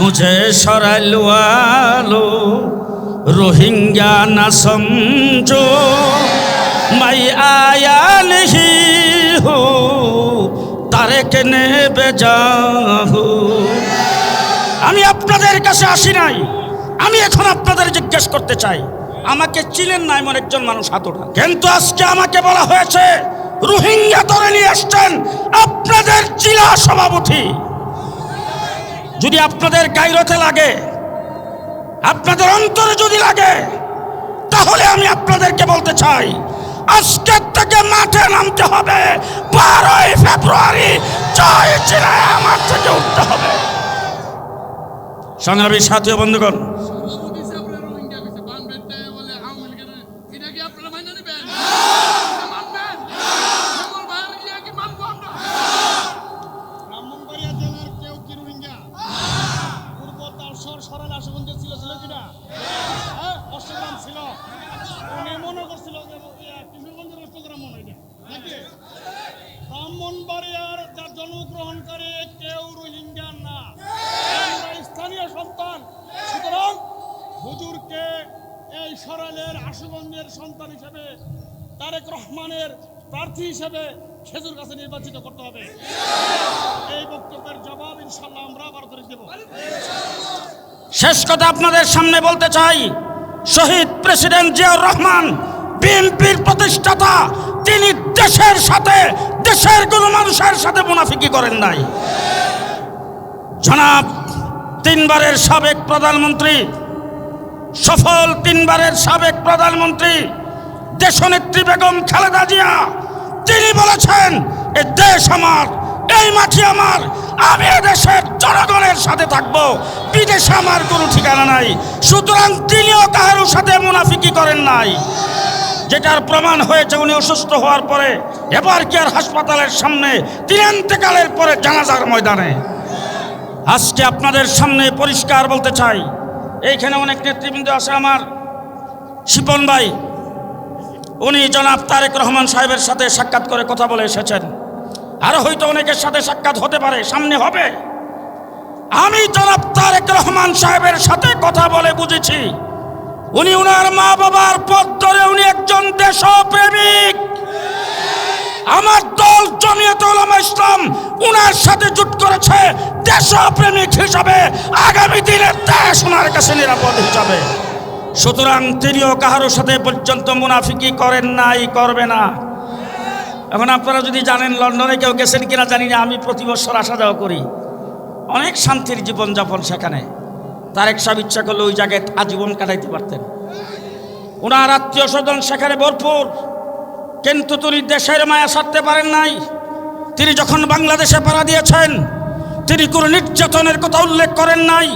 মুঝে সরাইলো রোহিঙ্গা না সমঝো মাই আয়া নহি হো তারেক নে বেজাহু। আমি আপনাদের কাছে আসি নাই, আমি এখন আপনাদের জিজ্ঞেস করতে চাই, আমাকে চিনেন না এমন একজন মানুষ হাতটা কিন্তু আজকে আমাকে বলা হয়েছে, রোহিঙ্গা ধরে নিয়ে আসছেন আপনাদের চিলা সভাপতি। যদি আপনাদের গাইরতে লাগে, আপনাদের অন্তরে যদি লাগে, তাহলে আমি আপনাদেরকে বলতে চাই আজকের থেকে মাঠে নামতে হবে। বারোই ফেব্রুয়ারি জয় চিনায় আমার থেকে উঠতে হবে। সংগ্রামী সাথী বন্ধুগণ সভাপতি সাহেবরা রোহিঙ্গা কইছে, বানবেন তাই বলে আওয়ামী লীগের এটা কি আপনারা মাইনা নিবেন? মানবেন? সকল ভাই মিলিয়ে কি মানবো আমরা? ব্রাহ্মণবাড়িয়া জেলার কেউ কি রোহিঙ্গা পূর্ব তারসর সরাল আশুগঞ্জে ছিল ছিল কিনা? হ্যাঁ অষ্টগ্রাম ছিল। উনি মনে করছিল যে কিশোরগঞ্জের অষ্টগ্রাম মনে হয়। নাকি? ব্রাহ্মণবাড়িয়ার যার জন্মগ্রহণকারী কেউ রোহিঙ্গা না। স্থানীয় সন্তান। সুতরাং হুজুরকে এই সরালের আশুগঞ্জের সন্তান হিসেবে, তারেক রহমানের প্রার্থী হিসেবে খেজুর কাছে নির্বাচিত করতে হবে। এই বক্তব্যের জবাব ইনশাল্লাহ আমরা আবার করে দেব। শেষ কথা আপনাদের সামনে বলতে চাই, শহীদ প্রেসিডেন্ট জিয়াউর রহমান, বিএনপির প্রতিষ্ঠাতা, তিনি দেশের সাথে, দেশের কোনো মানুষের সাথে মুনাফিকি করেন নাই। জনাব, তিনবারের সাবেক প্রধানমন্ত্রী, সফল তিনবারের সাবেক প্রধানমন্ত্রী, দেশনেত্রী বেগম খালেদা জিয়া, তিনি বলেছেন, এ দেশ আমার, এই মাটি আমার, আমি দেশের জনগণের সাথে থাকব। বিদেশে আমার কোনো ঠিকানা নাই। সুতরাং তিনিও কাহারও সাথে মুনাফিকি করেন নাই। যেটার প্রমাণ হয়েছে উনি অসুস্থ হওয়ার পরে, এবার কি আর হাসপাতালের সামনে, তিনি পরে জানাজার ময়দানে। আজকে আপনাদের সামনে পরিষ্কার বলতে চাই, এইখানে অনেক নেতৃবৃন্দ আছে আমার। শিপন ভাই, উনি জনাব তারেক রহমান সাহেবের সাথে সাক্ষাৎ করে কথা বলে এসেছেন। আরও হয়তো অনেকের সাথে সাক্ষাৎ হতে পারে, সামনে হবে। আমি জনাব তারেক রহমান সাহেবের সাথে কথা বলে বুঝেছি। উনি উনার মা বাবার পথ ধরে উনি একজন দেশপ্রেমিক। আমার দল জমিয়ত উলামা ইসলাম উনার সাথে জুট করেছে দেশপ্রেমিক হিসাবে। আগামী দিনে দেশ ওনার কাছে নিরাপদ হিসাবে। সুতরাং তিনিও কাহারোর সাথে পর্যন্ত মুনাফিকি করেন নাই, করবে না। এখন আপনারা যদি জানেন লন্ডনে কেউ গেছেন কিনা জানি না, আমি প্রতি বছর আসা যাওয়া করি। অনেক শান্তির জীবনযাপন সেখানে। তারেক সাহেব ইচ্ছা করলে ওই জায়গায় আজীবন কাটাইতে পারতেন। ওনার আত্মীয় স্বজন সেখানে ভরপুর। কিন্তু তিনি দেশের মায়া সারতে পারেন নাই। তিনি যখন বাংলাদেশে পাড়া দিয়েছেন, তিনি কোনো নির্যাতনের কথা উল্লেখ করেন নাই।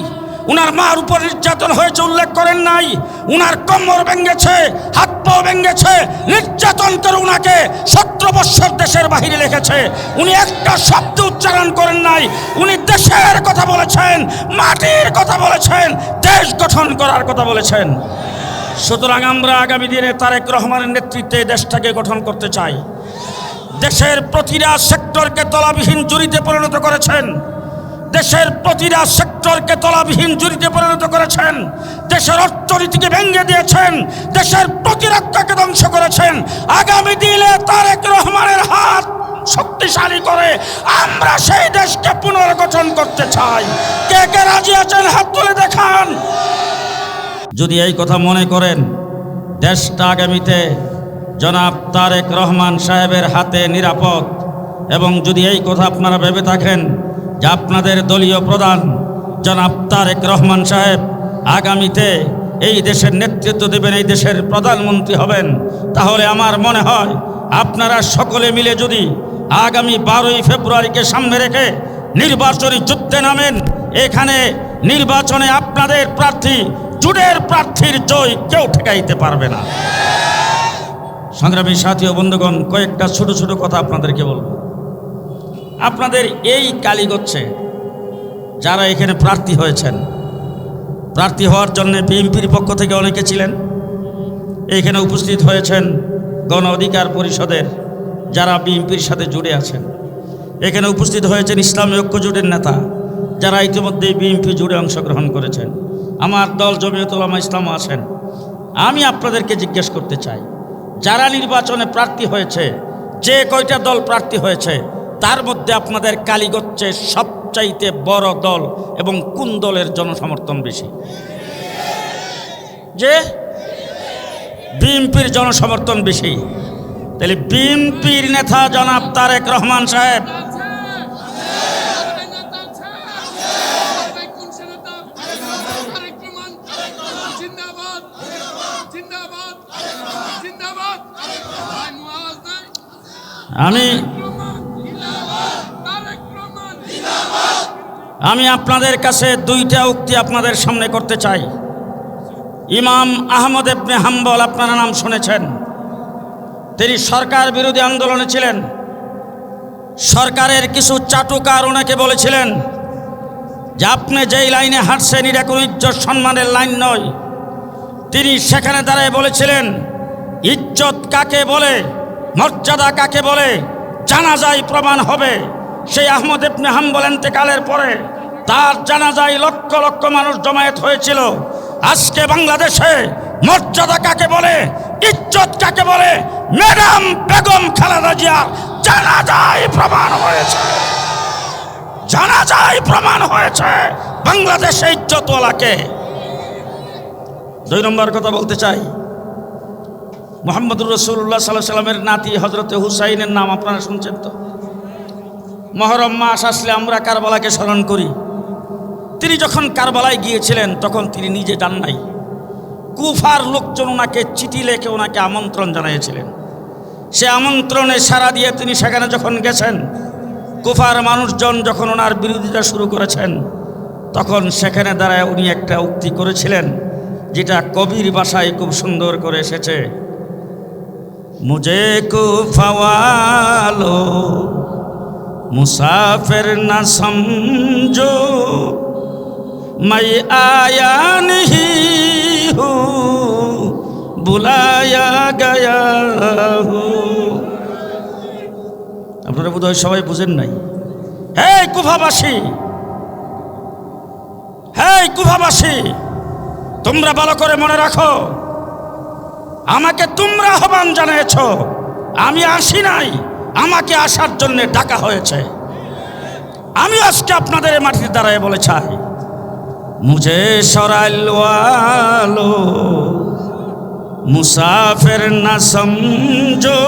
উনার মার উপর নির্যাতন হয়েছে উল্লেখ করেন নাই। উনার কোমর ভেঙেছে, হাত পাও ভেঙেছে, নির্যাতন করে উনাকে সতেরো বৎসর দেশের বাহিরে রেখেছে। উনি একটা শব্দ উচ্চারণ করেন নাই। উনি দেশের কথা বলেছেন, মাটির কথা বলেছেন, দেশ গঠন করার কথা বলেছেন। সুতরাং আমরা আগামী দিনে তারেক রহমানের নেতৃত্বে দেশটাকে গঠন করতে চাই। দেশের প্রতিটা সেক্টরকে তলাবিহীন জুড়িতে পরিণত করেছেন। দেশের প্রতিটা সেক্টরকে তলাবিহীন জুড়িতে পরিণত করেছেন। দেশের অর্থনীতিকে ভেঙে দিয়েছেন। দেশের প্রতিরক্ষাকে ধ্বংস করেছেন। আগামী দিনে তারেক রহমানের হাত শক্তিশালী করে আমরা সেই দেশকে পুনর্গঠন করতে চাই। কে কে রাজি আছেন হাত তুলে দেখান। যদি এই কথা মনে করেন, দেশটা আগামীতে জনাব তারেক রহমান সাহেবের হাতে নিরাপদ। এবং যদি এই কথা আপনারা ভেবে থাকেন যে আপনাদের দলীয় প্রধান জনাব তারেক রহমান সাহেব আগামীতে এই দেশের নেতৃত্ব দেবেন, এই দেশের প্রধানমন্ত্রী হবেন, তাহলে আমার মনে হয় আপনারা সকলে মিলে যদি আগামী বারোই ফেব্রুয়ারিকে সামনে রেখে নির্বাচনী যুদ্ধে নামেন। এখানে নির্বাচনে আপনাদের প্রার্থী জুডের প্রার্থীর জয় কেউ ঠেকাইতে পারবে না। সংগ্রামী সাথী ও বন্ধুগণ, কয়েকটা ছোট ছোট কথা আপনাদেরকে বলব। আপনাদের এই কালীগচ্ছে, যারা এখানে প্রার্থী হয়েছেন, প্রার্থী হওয়ার জন্য বিএনপির পক্ষ থেকে অনেকে ছিলেন। এখানে উপস্থিত হয়েছেন গণ অধিকার পরিষদের যারা বিএনপির সাথে জুড়ে আছেন। এখানে উপস্থিত হয়েছেন ইসলামী ঐক্য জোটের নেতা, যারা ইতিমধ্যে বিএনপি জুড়ে অংশগ্রহণ করেছেন। আমার দল জমিয়তুলামা ইসলাম আছেন। আমি আপনাদেরকে জিজ্ঞেস করতে চাই, যারা নির্বাচনে প্রার্থী হয়েছে, যে কয়টা দল প্রার্থী হয়েছে, তার মধ্যে আপনাদের কালীগঞ্জে সবচাইতে বড় দল এবং কোন দলের জনসমর্থন বেশি? যে? বিএনপির জনসমর্থন বেশি। তাহলে বিএনপির নেতা জনাব তারেক রহমান সাহেব। আমি আমি আপনাদের কাছে দুইটা উক্তি আপনাদের সামনে করতে চাই। ইমাম আহমদ এবনে হাম্বল, আপনারা নাম শুনেছেন। তিনি সরকার বিরোধী আন্দোলনে ছিলেন। সরকারের কিছু চাটুকার ওনাকে বলেছিলেন যে আপনি যেই লাইনে হাঁটছেন, এটা কোনো ইজ্জত সম্মানের লাইন নয়। তিনি সেখানে দাঁড়ায় বলেছিলেন, ইজ্জত কাকে বলে, মর্যাদা কাকে বলে জানা যায় প্রমাণ হবে। সেই আহমদ ইবনে হাম্বল এতেকালের পরে তার জানাজায় লক্ষ লক্ষ মানুষ জমায়েত হয়েছিল। আজকে বাংলাদেশে মর্যাদা কাকে বলে, ইজ্জত কাকে বলে ম্যাডাম বেগম খালেদা জিয়া জানা যায় প্রমাণ হয়েছে। জানা যায় প্রমাণ হয়েছে বাংলাদেশে ইজ্জতওয়ালাকে। দুই নম্বর কথা বলতে চাই, মোহাম্মদুর রসুল্লাহ সাল্লাহ সাল্লামের নাতি হজরতে হুসাইনের নাম আপনারা শুনছেন তো? মহরম মাস আসলে আমরা কারবালাকে স্মরণ করি। তিনি যখন কারবালায় গিয়েছিলেন, তখন তিনি নিজে যান নাই। কুফার লোকজন ওনাকে চিঠি লেখে ওনাকে আমন্ত্রণ জানিয়েছিলেন সে আমন্ত্রণে সারা দিয়ে তিনি সেখানে যখন গেছেন, কুফার মানুষজন যখন ওনার বিরোধিতা শুরু করেছেন, তখন সেখানে দাঁড়ায় উনি একটা উক্তি করেছিলেন, যেটা কবির বাসায় খুব সুন্দর করে এসেছে। মুঝে কুফাওয়ালো, মুসাফের না সমঝো, মাই আয়ানি হু। বুলায়া গায়া আপনারা বোধ সবাই বুঝেন নাই। হ্যাঁ কুফাবাসী! হ্যাঁ কুফাবাসী! তোমরা ভালো করে মনে রাখো। আমাকে তোমরা আহ্বান জানিয়েছ। আমি আসি নাই। আমাকে আসার জন্য ডাকা হয়েছে। আমি আজকে আপনাদের মাটির দ্বারায় বলে চাই। মুঝে সরাইল আলো মুসাফির না সমঝো।